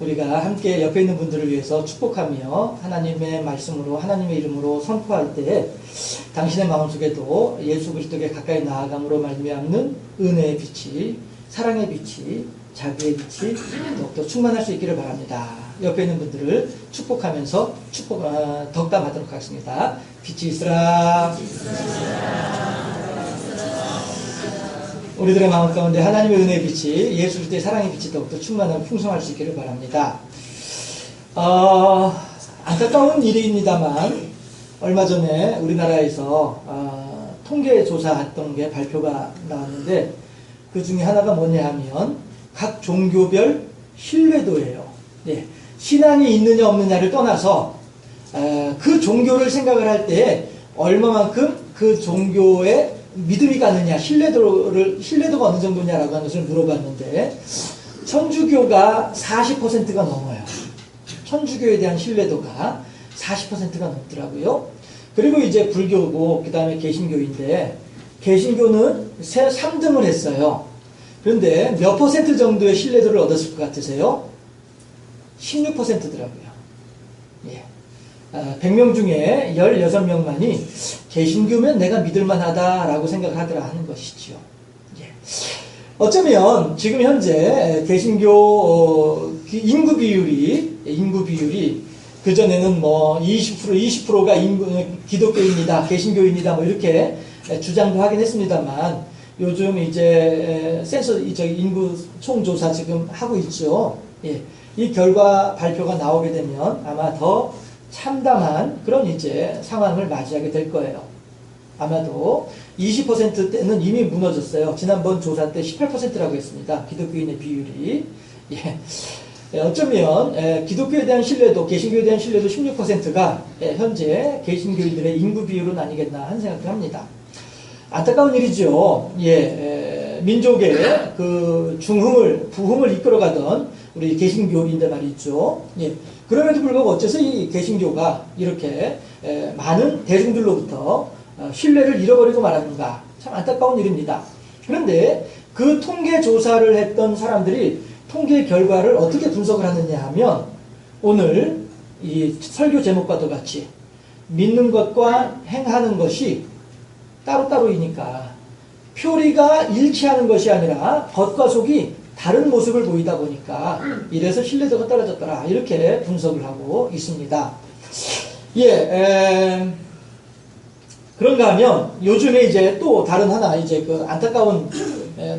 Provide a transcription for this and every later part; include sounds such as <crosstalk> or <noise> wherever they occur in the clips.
우리가 함께 옆에 있는 분들을 위해서 축복하며 하나님의 말씀으로 하나님의 이름으로 선포할 때 당신의 마음속에도 예수 그리스도께 가까이 나아감으로 말미암는 은혜의 빛이 사랑의 빛이 자비의 빛이 더욱더 충만할 수 있기를 바랍니다. 옆에 있는 분들을 축복하면서 축복 아, 덕담하도록 하겠습니다. 빛이 있으라. 우리들의 마음 가운데 하나님의 은혜의 빛이 예수 그리스도의 사랑의 빛이 더욱더 충만하고 풍성할 수 있기를 바랍니다. 어, 안타까운 일입니다만 얼마 전에 우리나라에서 어, 통계 조사했던 게 발표가 나왔는데 그 중에 하나가 뭐냐 하면 각 종교별 신뢰도예요. 네. 신앙이 있느냐 없느냐를 떠나서 어, 그 종교를 생각을 할 때 얼마만큼 그 종교에 믿음이 가느냐, 신뢰도를, 신뢰도가 어느 정도냐라고 하는 것을 물어봤는데, 천주교가 40%가 넘어요. 천주교에 대한 신뢰도가 40%가 넘더라고요. 그리고 이제 불교고, 그 다음에 개신교인데, 개신교는 3등을 했어요. 그런데 몇 퍼센트 정도의 신뢰도를 얻었을 것 같으세요? 16%더라고요. 예. 100명 아, 중에 16명만이 개신교면 내가 믿을만하다라고 생각하더라 하는 것이지요. 예. 어쩌면 지금 현재 개신교 어, 인구 비율이 인구 비율이 그 전에는 뭐 20% 20%가 인구, 기독교입니다, 개신교입니다, 뭐 이렇게 주장도 하긴 했습니다만 요즘 이제 센서 저 인구 총조사 지금 하고 있죠. 예. 이 결과 발표가 나오게 되면 아마 더 참담한 그런 이제 상황을 맞이하게 될 거예요. 아마도 20%대는 이미 무너졌어요. 지난번 조사 때 18%라고 했습니다. 기독교인의 비율이. <laughs> 예. 예 어쩌면 예, 기독교에 대한 신뢰도, 개신교에 대한 신뢰도 16%가 예, 현재 개신교인들의 인구 비율은 아니겠나 하는 생각을 합니다. 안타까운 일이죠. 예, 민족의 그 중흥을, 부흥을 이끌어가던 우리 개신교인들 말이죠. 예. 그럼에도 불구하고 어째서 이 개신교가 이렇게 많은 대중들로부터 어, 신뢰를 잃어버리고 말하는가 참 안타까운 일입니다. 그런데 그 통계 조사를 했던 사람들이 통계 결과를 어떻게 분석을 하느냐 하면 오늘 이 설교 제목과도 같이 믿는 것과 행하는 것이 따로따로이니까 표리가 일치하는 것이 아니라 겉과 속이 다른 모습을 보이다 보니까 이래서 신뢰도가 떨어졌더라 이렇게 분석을 하고 있습니다. 예, 에, 그런가 하면 요즘에 이제 또 다른 하나 이제 그 안타까운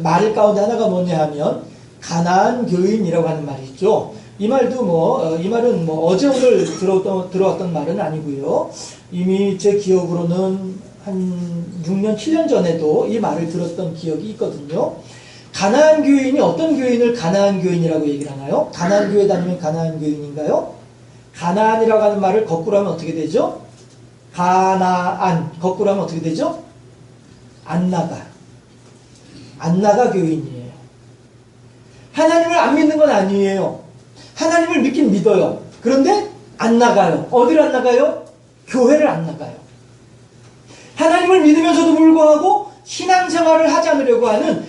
말 가운데 하나가 뭐냐 하면 가난 교인이라고 하는 말이 있죠. 이 말도 뭐, 어, 이 말은 뭐 어제 오늘 들어왔던, 들어왔던 말은 아니고요. 이미 제 기억으로는 한 6년, 7년 전에도 이 말을 들었던 기억이 있거든요. 가나안 교인이 어떤 교인을 가나안 교인이라고 얘기를 하나요? 가나안 교회 다니면 가나안 교인인가요? 가나안이라고 하는 말을 거꾸로 하면 어떻게 되죠? 가나안 거꾸로 하면 어떻게 되죠? 안나가 안나가 교인이에요. 하나님을 안 믿는 건 아니에요. 하나님을 믿긴 믿어요. 그런데 안 나가요. 어디를 안 나가요? 교회를 안 나가요. 하나님을 믿으면서도 불구하고 신앙생활을 하지 않으려고 하는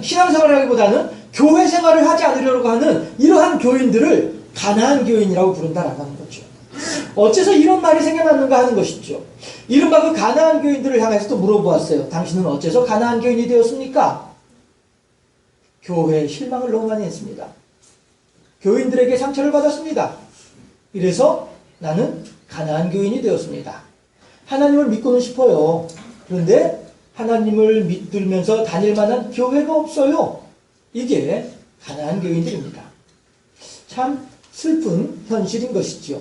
신앙생활을 하기보다는 교회 생활을 하지 않으려고 하는 이러한 교인들을 가난한 교인이라고 부른다라고 하는 거죠. 어째서 이런 말이 생겨났는가 하는 것이죠. 이른바 그 가난한 교인들을 향해서 또 물어보았어요. 당신은 어째서 가난한 교인이 되었습니까? 교회에 실망을 너무 많이 했습니다. 교인들에게 상처를 받았습니다. 이래서 나는 가난한 교인이 되었습니다. 하나님을 믿고는 싶어요. 그런데 하나님을 믿들면서 다닐 만한 교회가 없어요. 이게 가난한 교인들입니다. 참 슬픈 현실인 것이지요.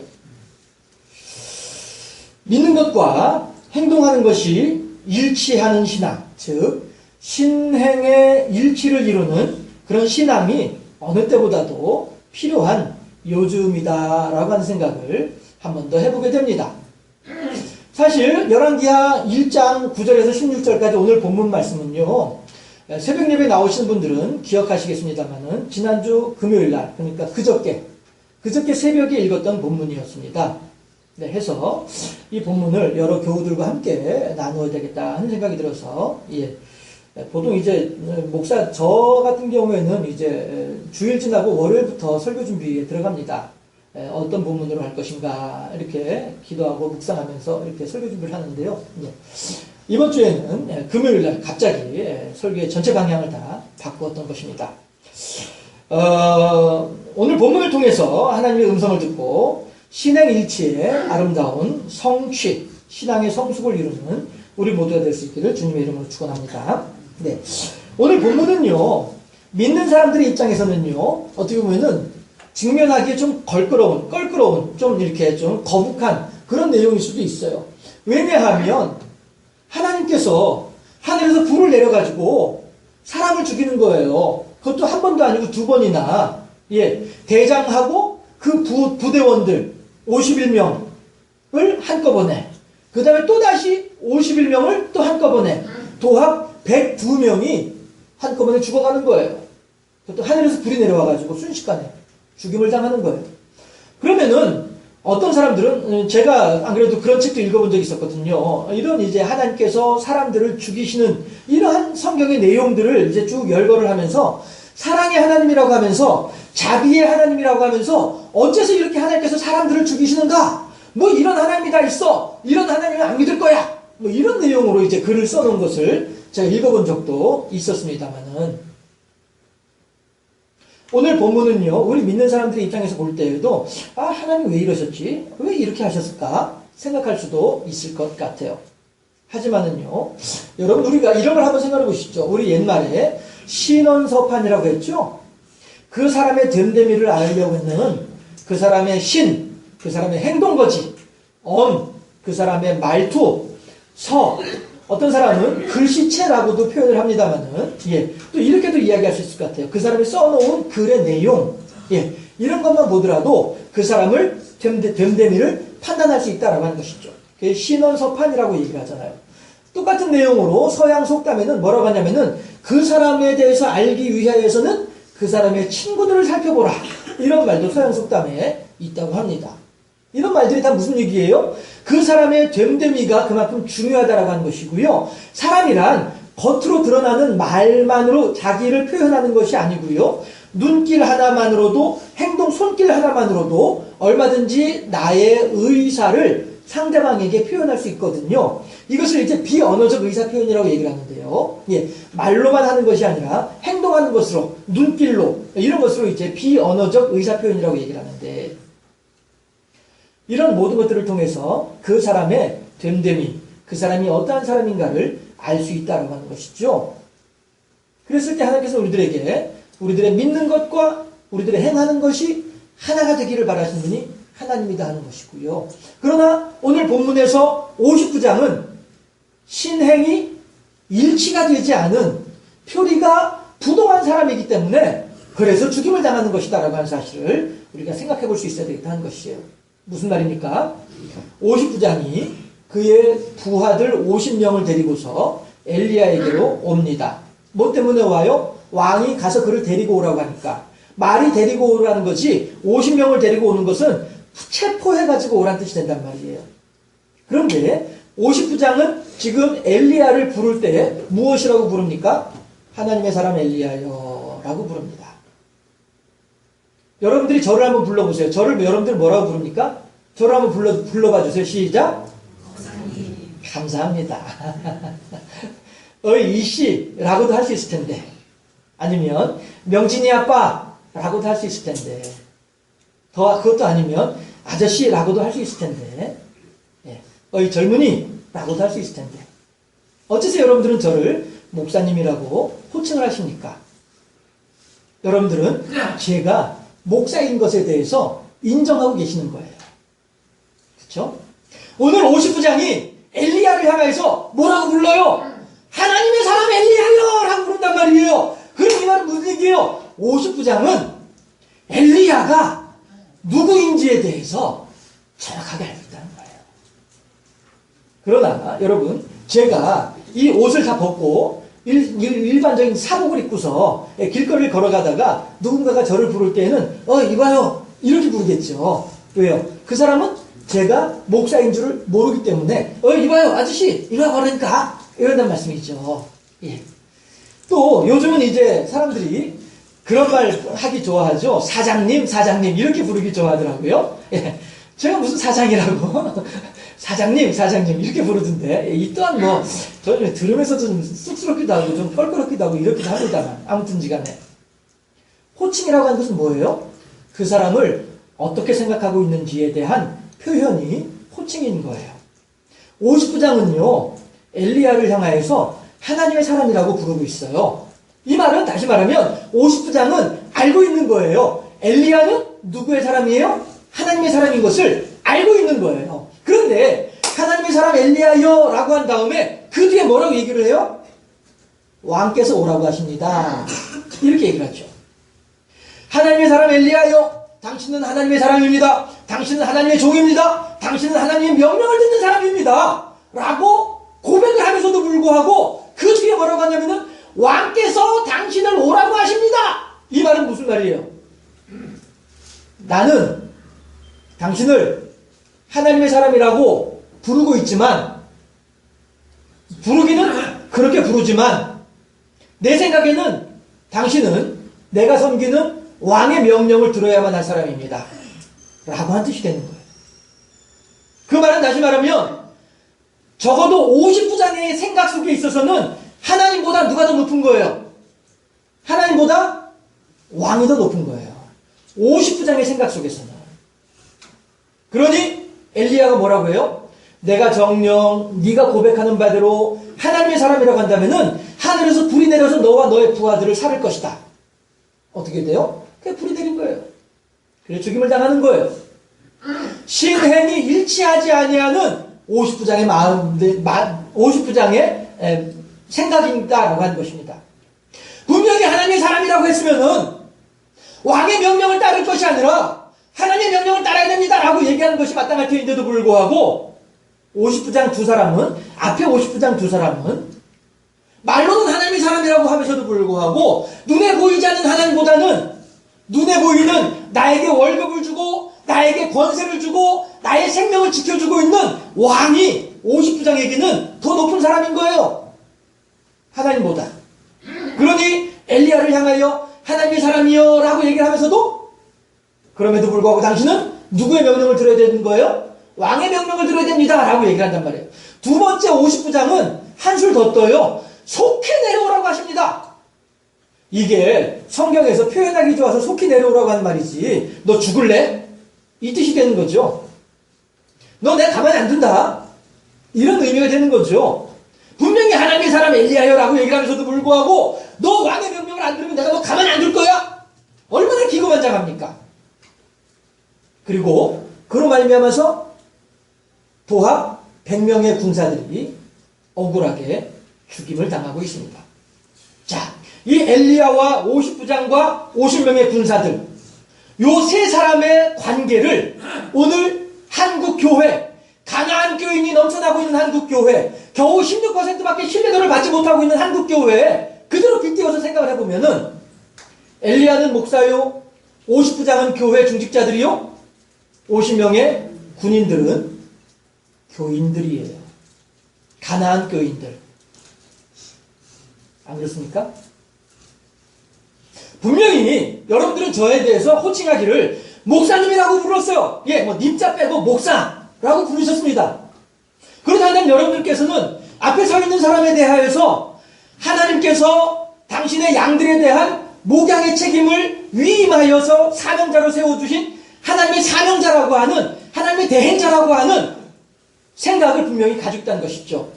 믿는 것과 행동하는 것이 일치하는 신앙, 즉 신행의 일치를 이루는 그런 신앙이 어느 때보다도 필요한 요즘이다라고 하는 생각을 한 번 더 해보게 됩니다. 사실 열왕기하 1장 9절에서 16절까지 오늘 본문 말씀은요. 새벽 예배 나오시는 분들은 기억하시겠습니다만은 지난주 금요일 날 그러니까 그저께 그저께 새벽에 읽었던 본문이었습니다. 네, 해서 이 본문을 여러 교우들과 함께 나누어야 되겠다 하는 생각이 들어서 예, 보통 이제 목사 저 같은 경우에는 이제 주일 지나고 월요일부터 설교 준비에 들어갑니다. 에, 어떤 본문으로 할 것인가 이렇게 기도하고 묵상하면서 이렇게 설교 준비를 하는데요. 예. 이번 주에는 예, 금요일 날 갑자기 예, 설교의 전체 방향을 다 바꾸었던 것입니다. 어, 오늘 본문을 통해서 하나님의 음성을 듣고 신행일치의 아름다운 성취, 신앙의 성숙을 이루는 우리 모두가 될 수 있기를 주님의 이름으로 축원합니다. 네. 오늘 본문은요. 믿는 사람들의 입장에서는요. 어떻게 보면은 직면하기에 좀 걸끄러운, 껄끄러운, 좀 이렇게 좀 거북한 그런 내용일 수도 있어요. 왜냐하면 하나님께서 하늘에서 불을 내려가지고 사람을 죽이는 거예요. 그것도 한 번도 아니고 두 번이나, 예, 대장하고 그 부, 부대원들 51명을 한꺼번에, 그 다음에 또 다시 51명을 또 한꺼번에, 도합 102명이 한꺼번에 죽어가는 거예요. 그것도 하늘에서 불이 내려와가지고 순식간에 죽임을 당하는 거예요. 그러면은 어떤 사람들은 음, 제가 안 그래도 그런 책도 읽어본 적이 있었거든요. 이런 이제 하나님께서 사람들을 죽이시는 이러한 성경의 내용들을 이제 쭉 열거를 하면서 사랑의 하나님이라고 하면서 자비의 하나님이라고 하면서 어째서 이렇게 하나님께서 사람들을 죽이시는가? 뭐 이런 하나님이 다 있어. 이런 하나님은 안 믿을 거야. 뭐 이런 내용으로 이제 글을 써놓은 것을 제가 읽어본 적도 있었습니다만은 오늘 본문은요, 우리 믿는 사람들의 입장에서 볼 때에도, 아, 하나님 왜 이러셨지? 왜 이렇게 하셨을까? 생각할 수도 있을 것 같아요. 하지만은요, 여러분, 우리가 이런 걸 한번 생각해 보시죠. 우리 옛말에 신원서판이라고 했죠? 그 사람의 됨됨이를 알려고 했는 그 사람의 신, 그 사람의 행동거지, 언, 그 사람의 말투, 서, 어떤 사람은 글씨체라고도 표현을 합니다만은, 예, 또 이렇게도 이야기할 수 있을 것 같아요. 그 사람이 써놓은 글의 내용, 예, 이런 것만 보더라도 그 사람을 됨- 됨됨이를 판단할 수 있다라고 하는 것이죠. 그게 신원서판이라고 얘기를 하잖아요. 똑같은 내용으로 서양 속담에는 뭐라고 하냐면은 그 사람에 대해서 알기 위하여서는 그 사람의 친구들을 살펴보라. 이런 말도 서양 속담에 있다고 합니다. 이런 말들이 다 무슨 얘기예요? 그 사람의 됨됨이가 그만큼 중요하다라고 하는 것이고요. 사람이란 겉으로 드러나는 말만으로 자기를 표현하는 것이 아니고요. 눈길 하나만으로도 행동 손길 하나만으로도 얼마든지 나의 의사를 상대방에게 표현할 수 있거든요. 이것을 이제 비언어적 의사 표현이라고 얘기를 하는데요. 예, 말로만 하는 것이 아니라 행동하는 것으로 눈길로 이런 것으로 이제 비언어적 의사 표현이라고 얘기를 하는데 이런 모든 것들을 통해서 그 사람의 됨됨이, 그 사람이 어떠한 사람인가를 알 수 있다고 하는 것이죠. 그랬을 때 하나님께서 우리들에게 우리들의 믿는 것과 우리들의 행하는 것이 하나가 되기를 바라시는 분이 하나님이다 하는 것이고요. 그러나 오늘 본문에서 59장은 신행이 일치가 되지 않은 표리가 부동한 사람이기 때문에 그래서 죽임을 당하는 것이다라고 하는 사실을 우리가 생각해 볼 수 있어야 되겠다 하는 것이에요. 무슨 말입니까? 59장이 그의 부하들 50명을 데리고서 엘리야에게로 옵니다. 뭐 때문에 와요? 왕이 가서 그를 데리고 오라고 하니까. 말이 데리고 오라는 거지 50명을 데리고 오는 것은 체포해가지고 오란 뜻이 된단 말이에요. 그런데 59장은 지금 엘리야를 부를 때 무엇이라고 부릅니까? 하나님의 사람 엘리야여 라고 부릅니다. 여러분들이 저를 한번 불러보세요. 저를 여러분들 뭐라고 부릅니까? 저를 한번 불러, 불러봐 주세요. 시작. 감사합니다. <laughs> 어이 이씨라고도 할 수 있을 텐데 아니면 명진이 아빠라고도 할 수 있을 텐데 더 그것도 아니면 아저씨라고도 할 수 있을 텐데 예. 어이 젊은이라고도 할 수 있을 텐데 어째서 여러분들은 저를 목사님이라고 호칭을 하십니까? 여러분들은 제가 목사인 것에 대해서 인정하고 계시는 거예요. 그렇죠? 오늘 59장이 엘리야를 향해서 뭐라고 불러요? 하나님의 사람 엘리야요! 라고 부른단 말이에요. 그럼 이 말은 무슨 얘기예요? 59장은 엘리야가 누구인지에 대해서 정확하게 알고 있다는 거예요. 그러나 여러분 제가 이 옷을 다 벗고 일, 일, 반적인 사복을 입고서 길거리를 걸어가다가 누군가가 저를 부를 때에는 어 이봐요 이렇게 부르겠죠. 왜요? 그 사람은 제가 목사인 줄을 모르기 때문에 어 이봐요 아저씨 이리 와 그러니까 이런단 말씀이죠. 예. 또 요즘은 이제 사람들이 그런 말 하기 좋아하죠. 사장님, 사장님 이렇게 부르기 좋아하더라고요. 예. 제가 무슨 사장이라고 사장님, 사장님 이렇게 부르던데 이 또한 뭐 저는 들으면서 좀 쑥스럽기도 하고 좀 껄끄럽기도 하고 이렇기도 합니다만 아무튼지간에 호칭이라고 하는 것은 뭐예요? 그 사람을 어떻게 생각하고 있는지에 대한 표현이 호칭인 거예요. 50부장은요 엘리야를 향하여서 하나님의 사람이라고 부르고 있어요. 이 말은 다시 말하면 50부장은 알고 있는 거예요. 엘리야는 누구의 사람이에요? 하나님의 사람인 것을 알고 있는 거예요. 그런데 하나님의 사람 엘리야요 라고 한 다음에 그 뒤에 뭐라고 얘기를 해요? 왕께서 오라고 하십니다. 이렇게 얘기를 하죠. 하나님의 사람 엘리야요. 당신은 하나님의 사람입니다. 당신은 하나님의 종입니다. 당신은 하나님의 명령을 듣는 사람입니다. 라고 고백을 하면서도 불구하고 그 뒤에 뭐라고 하냐면은 왕께서 당신을 오라고 하십니다. 이 말은 무슨 말이에요? 나는 당신을 하나님의 사람이라고 부르고 있지만 부르기는 그렇게 부르지만 내 생각에는 당신은 내가 섬기는 왕의 명령을 들어야만 할 사람입니다. 라고 한 뜻이 되는 거예요. 그 말은 다시 말하면 적어도 50부장의 생각 속에 있어서는 하나님보다 누가 더 높은 거예요? 하나님보다 왕이 더 높은 거예요. 50부장의 생각 속에서는. 그러니 엘리야가 뭐라고 해요? 내가 정령 네가 고백하는 바대로 하나님의 사람이라고 한다면은 하늘에서 불이 내려서 너와 너의 부하들을 살을 것이다. 어떻게 돼요? 그게 불이 내린 거예요. 그래서 죽임을 당하는 거예요. 신행이 일치하지 아니하는 50부장의 마음, 50부장의 생각이다라고 하는 것입니다. 분명히 하나님의 사람이라고 했으면은 왕의 명령을 따를 것이 아니라 하나님의 명령을 따라야 됩니다 라고 얘기하는 것이 마땅할 텐데도 불구하고 50부장 두 사람은 앞에 50부장 두 사람은 말로는 하나님의 사람이라고 하면서도 불구하고 눈에 보이지 않는 하나님보다는 눈에 보이는 나에게 월급을 주고 나에게 권세를 주고 나의 생명을 지켜주고 있는 왕이 50부장에게는 더 높은 사람인 거예요. 하나님보다. 그러니 엘리야를 향하여 하나님의 사람이여 라고 얘기를 하면서도 그럼에도 불구하고 당신은 누구의 명령을 들어야 되는 거예요? 왕의 명령을 들어야 됩니다. 라고 얘기를 한단 말이에요. 두 번째 50부장은 한 술 더 떠요. 속히 내려오라고 하십니다. 이게 성경에서 표현하기 좋아서 속히 내려오라고 하는 말이지. 너 죽을래? 이 뜻이 되는 거죠. 너 내가 가만히 안 둔다. 이런 의미가 되는 거죠. 분명히 하나님의 사람 엘리야요라고 얘기를 하면서도 불구하고 너 왕의 명령을 안 들으면 내가 너 가만히 안 둘 거야? 얼마나 기고만장합니까? 그리고 그로 말미암아서 도합 100명의 군사들이 억울하게 죽임을 당하고 있습니다. 자, 이 엘리야와 50부장과 50명의 군사들 요 세 사람의 관계를 오늘 한국 교회 가나안 교인이 넘쳐나고 있는 한국 교회 겨우 16%밖에 신뢰도를 받지 못하고 있는 한국 교회에 그대로 빗대어서 생각을 해보면은 엘리야는 목사요 50부장은 교회 중직자들이요 50명의 군인들은 교인들이에요. 가나안 교인들. 안 그렇습니까? 분명히 여러분들은 저에 대해서 호칭하기를 목사님이라고 불렀어요. 예, 뭐 님자 빼고 목사라고 부르셨습니다. 그렇다면 여러분들께서는 앞에 서 있는 사람에 대하여서 하나님께서 당신의 양들에 대한 목양의 책임을 위임하여서 사명자로 세워주신 하나님의 사명자라고 하는 하나님의 대행자라고 하는 생각을 분명히 가지고 있다는 것이죠.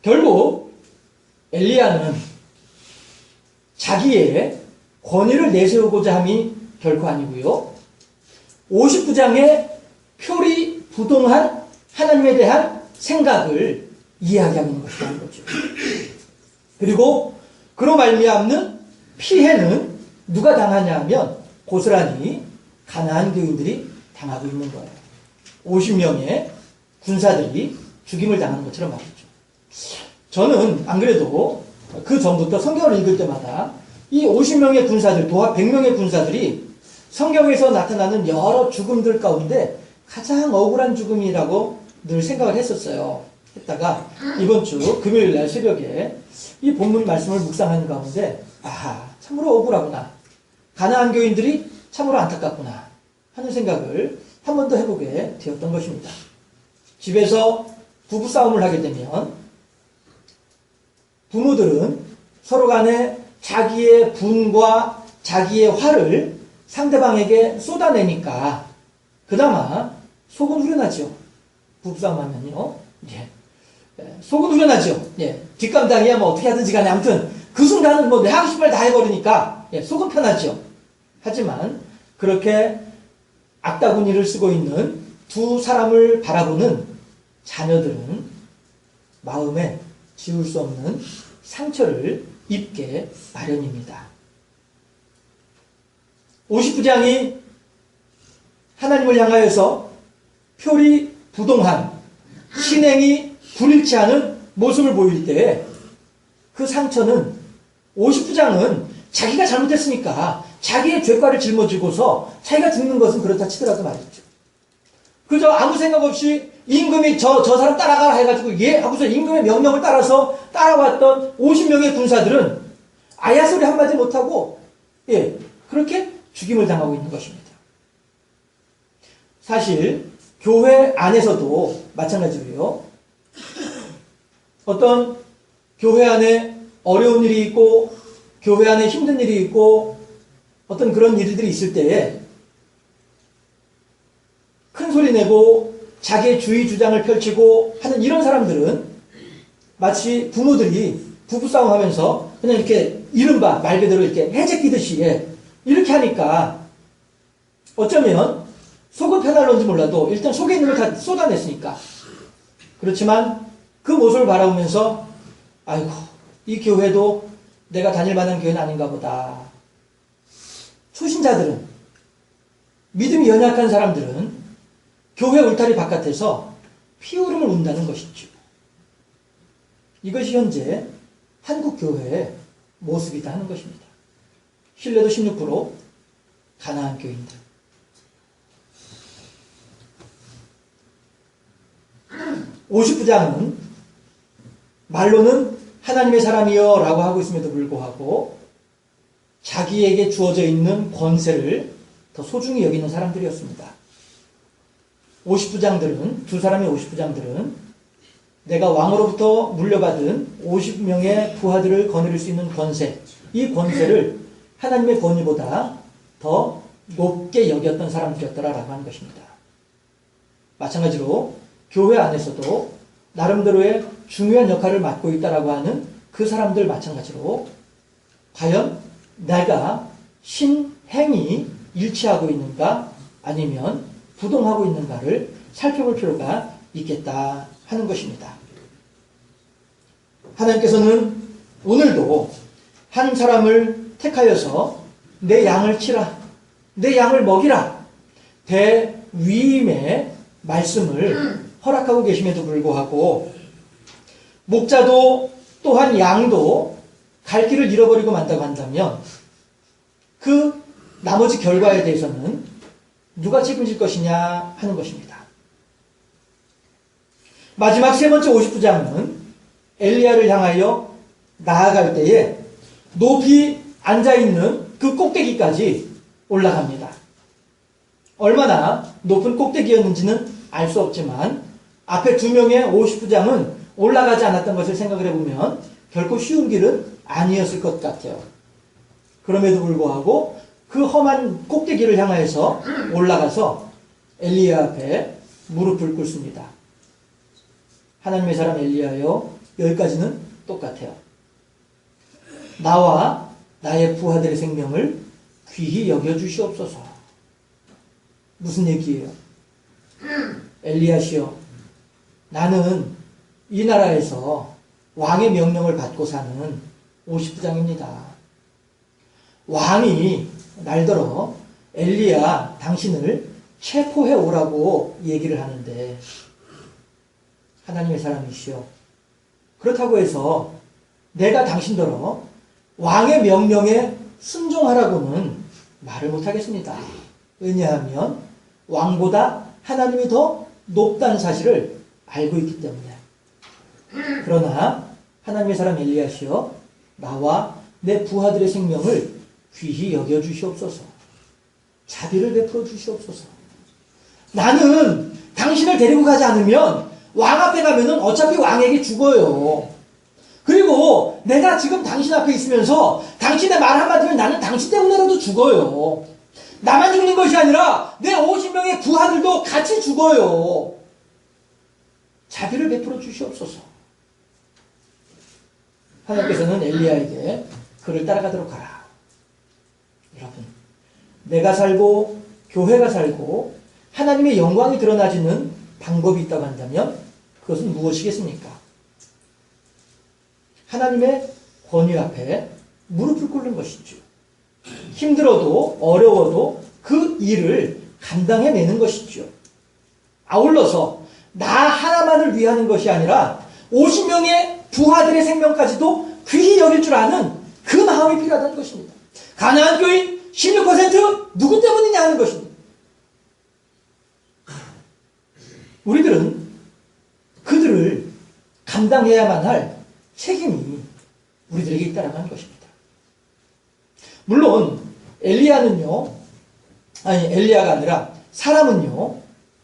결국 엘리야는 자기의 권위를 내세우고자 함이 결코 아니고요. 50부장의 표리 부동한 하나님에 대한 생각을 이야기하는 것이라는 거죠. 그리고 그로 말미암는 피해는 누가 당하냐면 고스란히 가나안 교인들이 당하고 있는 거예요. 50명의 군사들이 죽임을 당하는 것처럼 말이죠. 저는 안 그래도 그 전부터 성경을 읽을 때마다 이 50명의 군사들, 도합 100명의 군사들이 성경에서 나타나는 여러 죽음들 가운데 가장 억울한 죽음이라고 늘 생각을 했었어요. 했다가 이번 주 금요일 날 새벽에 이 본문 말씀을 묵상하는 가운데 아하 참으로 억울하구나 가나안 교인들이 참으로 안타깝구나 하는 생각을 한 번 더 해보게 되었던 것입니다. 집에서 부부 싸움을 하게 되면 부모들은 서로 간에 자기의 분과 자기의 화를 상대방에게 쏟아내니까 그나마 속은 후련하죠. 부부싸움 하면요. 예. 예, 속은 후련하죠. 예. 뒷감당이야 뭐 어떻게 하든지 간에 아무튼 그 순간은 뭐내 하고 싶은 말 다 해버리니까 예, 속은 편하죠. 하지만 그렇게 악다구니를 쓰고 있는 두 사람을 바라보는 자녀들은 마음에 지울 수 없는 상처를 입게 마련입니다. 50부장이 하나님을 향하여서 표리 부동한 신행이 불일치 않은 모습을 보일 때 그 상처는 50부장은 자기가 잘못했으니까 자기의 죄과를 짊어지고서 자기가 죽는 것은 그렇다 치더라도 말이죠. 그저 아무 생각 없이 임금이 저, 저 사람 따라가라 해가지고 예 하고서 임금의 명령을 따라서 따라왔던 50명의 군사들은 아야 소리 한마디 못하고 예 그렇게 죽임을 당하고 있는 것입니다. 사실 교회 안에서도 마찬가지로요. 어떤 교회 안에 어려운 일이 있고 교회 안에 힘든 일이 있고 어떤 그런 일들이 있을 때에 큰 소리 내고 자기의 주의 주장을 펼치고 하는 이런 사람들은 마치 부모들이 부부싸움 하면서 그냥 이렇게 이른바 말 그대로 이렇게 해제끼듯이 예, 이렇게 하니까 어쩌면 속은 편할런지 몰라도 일단 속에 있는 걸 다 쏟아냈으니까. 그렇지만 그 모습을 바라보면서 아이고 이 교회도 내가 다닐 만한 교회는 아닌가 보다 초신자들은 믿음이 연약한 사람들은 교회 울타리 바깥에서 피울음을 운다는 것이죠. 이것이 현재 한국 교회의 모습이다 하는 것입니다. 신뢰도 16% 가나안 교인들. 오십부장은 말로는 하나님의 사람이여 라고 하고 있음에도 불구하고 자기에게 주어져 있는 권세를 더 소중히 여기는 사람들이었습니다. 50부장들은, 두 사람의 50부장들은 내가 왕으로부터 물려받은 50명의 부하들을 거느릴 수 있는 권세, 이 권세를 하나님의 권위보다 더 높게 여겼던 사람들이었더라라고 하는 것입니다. 마찬가지로 교회 안에서도 나름대로의 중요한 역할을 맡고 있다라고 하는 그 사람들 마찬가지로 과연 내가 신행이 일치하고 있는가 아니면 부동하고 있는가를 살펴볼 필요가 있겠다 하는 것입니다. 하나님께서는 오늘도 한 사람을 택하여서 내 양을 치라, 내 양을 먹이라, 대위임의 말씀을 허락하고 계심에도 불구하고 목자도 또한 양도 갈 길을 잃어버리고 만다고 한다면 그 나머지 결과에 대해서는 누가 책임질 것이냐 하는 것입니다. 마지막 세 번째 50부장은 엘리야를 향하여 나아갈 때에 높이 앉아있는 그 꼭대기까지 올라갑니다. 얼마나 높은 꼭대기였는지는 알 수 없지만 앞에 두 명의 50부장은 올라가지 않았던 것을 생각을 해보면 결코 쉬운 길은 아니었을 것 같아요. 그럼에도 불구하고 그 험한 꼭대기를 향하여서 올라가서 엘리야 앞에 무릎을 꿇습니다. 하나님의 사람 엘리야요. 여기까지는 똑같아요. 나와 나의 부하들의 생명을 귀히 여겨 주시옵소서. 무슨 얘기예요? 엘리야시여, 나는 이 나라에서 왕의 명령을 받고 사는 50부장입니다. 왕이 날더러 엘리야 당신을 체포해 오라고 얘기를 하는데 하나님의 사람이시여 그렇다고 해서 내가 당신더러 왕의 명령에 순종하라고는 말을 못하겠습니다. 왜냐하면 왕보다 하나님이 더 높다는 사실을 알고 있기 때문에 그러나 하나님의 사람 엘리야시여 나와 내 부하들의 생명을 귀히 여겨 주시옵소서. 자비를 베풀어 주시옵소서. 나는 당신을 데리고 가지 않으면 왕 앞에 가면은 어차피 왕에게 죽어요. 그리고 내가 지금 당신 앞에 있으면서 당신의 말 한마디면 나는 당신 때문에라도 죽어요. 나만 죽는 것이 아니라 내 50명의 부하들도 같이 죽어요. 자비를 베풀어 주시옵소서. 하나님께서는 엘리야에게 그를 따라가도록 하라. 여러분, 내가 살고 교회가 살고 하나님의 영광이 드러나지는 방법이 있다고 한다면 그것은 무엇이겠습니까? 하나님의 권위 앞에 무릎을 꿇는 것이죠. 힘들어도 어려워도 그 일을 감당해내는 것이죠. 아울러서 나 하나만을 위하는 것이 아니라 50명의 부하들의 생명까지도 귀히 여길 줄 아는 그 마음이 필요하다는 것입니다. 가나안 교인 16% 누구 때문이냐 하는 것입니다. 우리들은 그들을 감당해야만 할 책임이 우리들에게 있다라고 하는 것입니다. 물론 엘리야는요, 아니 엘리야가 아니라 사람은요,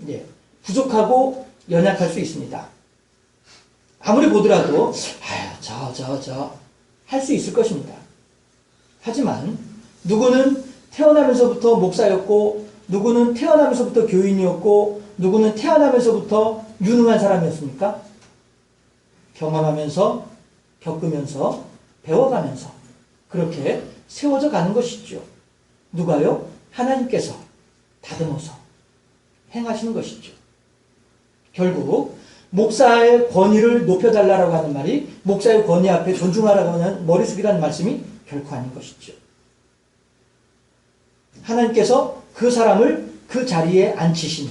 예, 부족하고 연약할 수 있습니다. 아무리 보더라도 아유 저저 저 할 수 있을 것입니다. 하지만 누구는 태어나면서부터 목사였고 누구는 태어나면서부터 교인이었고 누구는 태어나면서부터 유능한 사람이었습니까? 경험하면서 겪으면서 배워가면서 그렇게 세워져 가는 것이죠. 누가요? 하나님께서 다듬어서 행하시는 것이죠. 결국 목사의 권위를 높여달라고 하는 말이 목사의 권위 앞에 존중하라고 하는 머리숙이라는 말씀이 결코 아닌 것이죠. 하나님께서 그 사람을 그 자리에 앉히신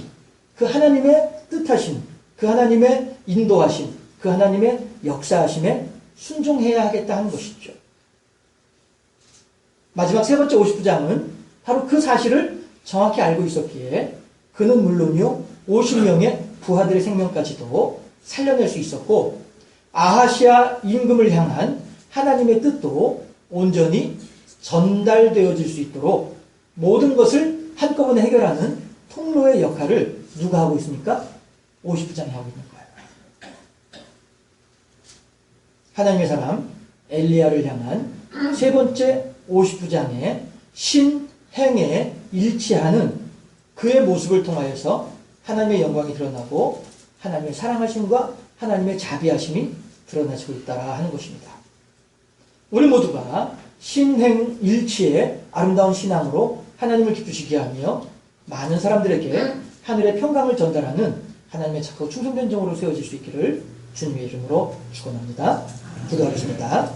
그 하나님의 뜻하신 그 하나님의 인도하신 그 하나님의 역사하심에 순종해야 하겠다 하는 것이죠. 마지막 세 번째 59장은 바로 그 사실을 정확히 알고 있었기에 그는 물론요 50명의 부하들의 생명까지도 살려낼 수 있었고 아하시아 임금을 향한 하나님의 뜻도 온전히 전달되어질 수 있도록 모든 것을 한꺼번에 해결하는 통로의 역할을 누가 하고 있습니까? 50부장이 하고 있는 거예요. 하나님의 사람 엘리야를 향한 세 번째 50부장의 신행에 일치하는 그의 모습을 통하여서 하나님의 영광이 드러나고 하나님의 사랑하심과 하나님의 자비하심이 드러나지고 있다라 하는 것입니다. 우리 모두가 신행 일치의 아름다운 신앙으로 하나님을 기쁘시게 하며 많은 사람들에게 하늘의 평강을 전달하는 하나님의 착하고 충성된 종으로 세워질 수 있기를 주님의 이름으로 축원합니다. 기도하겠습니다.